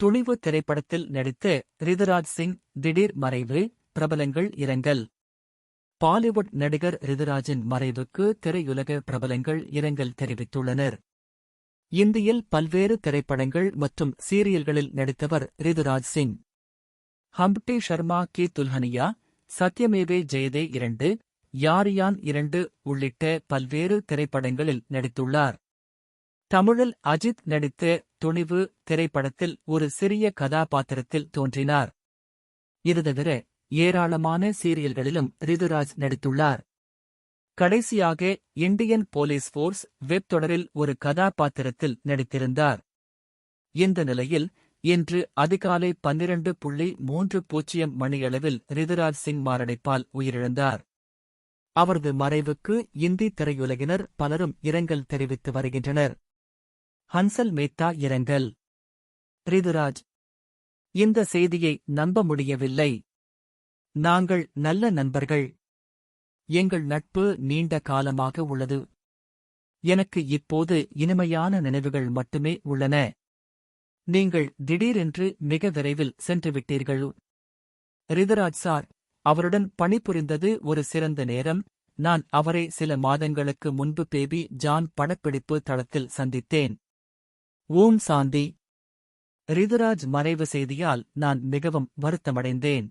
துணிவு திரைப்படத்தில் நடித்த ரிதுராஜ் சிங் திடீர் மறைவு பிரபலங்கள் இரங்கல். பாலிவுட் நடிகர் ரிதுராஜின் மறைவுக்கு திரையுலக பிரபலங்கள் இரங்கல் தெரிவித்துள்ளனர். இந்தியில் பல்வேறு திரைப்படங்கள் மற்றும் சீரியல்களில் நடித்தவர் ரிதுராஜ் சிங். ஹம்ப்டி ஷர்மா கி துல்ஹனியா சத்யமேவே ஜெயதே இரண்டு யாரியான் இரண்டு உள்ளிட்ட பல்வேறு திரைப்படங்களில் நடித்துள்ளார். தமிழில் அஜித் நடித்த துணிவு திரைப்படத்தில் ஒரு சிறிய கதாபாத்திரத்தில் தோன்றினார். இது தவிர ஏராளமான சீரியல்களிலும் ரிதுராஜ் நடித்துள்ளார். கடைசியாக இந்தியன் போலீஸ் ஃபோர்ஸ் வெப் தொடரில் ஒரு கதாபாத்திரத்தில் நடித்திருந்தார். இந்த நிலையில் இன்று அதிகாலை பன்னிரண்டு புள்ளி மூன்று பூஜ்ஜியம் மணியளவில் ரிதுராஜ் சிங் மாரடைப்பால் உயிரிழந்தார். அவரது மறைவுக்கு இந்தி திரையுலகினர் பலரும் இரங்கல் தெரிவித்து வருகின்றனர். ஹன்சல் மேத்தா இரங்கல். ரிதுராஜ் இந்த செய்தியை நம்ப முடியவில்லை. நாங்கள் நல்ல நண்பர்கள். எங்கள் நட்பு நீண்ட காலமாக உள்ளது. எனக்கு இப்போது இனிமையான நினைவுகள் மட்டுமே உள்ளன. நீங்கள் திடீரென்று மிக விரைவில் சென்றுவிட்டீர்கள் ரிதராஜ் சார் அவருடன் பணிபுரிந்தது ஒரு சிறந்த நேரம். நான் அவரை சில மாதங்களுக்கு முன்பு பேபி ஜான் படப்பிடிப்பு தளத்தில் சந்தித்தேன். ஓம் சாந்தி. ரிதுராஜ் மறைவு செய்தியால் நான் மிகவும் வருத்தமடைந்தேன்.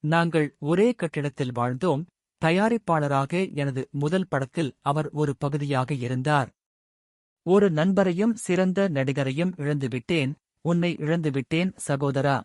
நாங்கள் ஒரே கட்டிடத்தில் வாழ்ந்தோம். தயாரிப்பாளராக எனது முதல் படத்தில் அவர் ஒரு பகுதியாக இருந்தார். ஒரு நண்பரையும் சிறந்த நடிகரையும் இழந்துவிட்டேன். உன்னை இழந்துவிட்டேன் சகோதரா.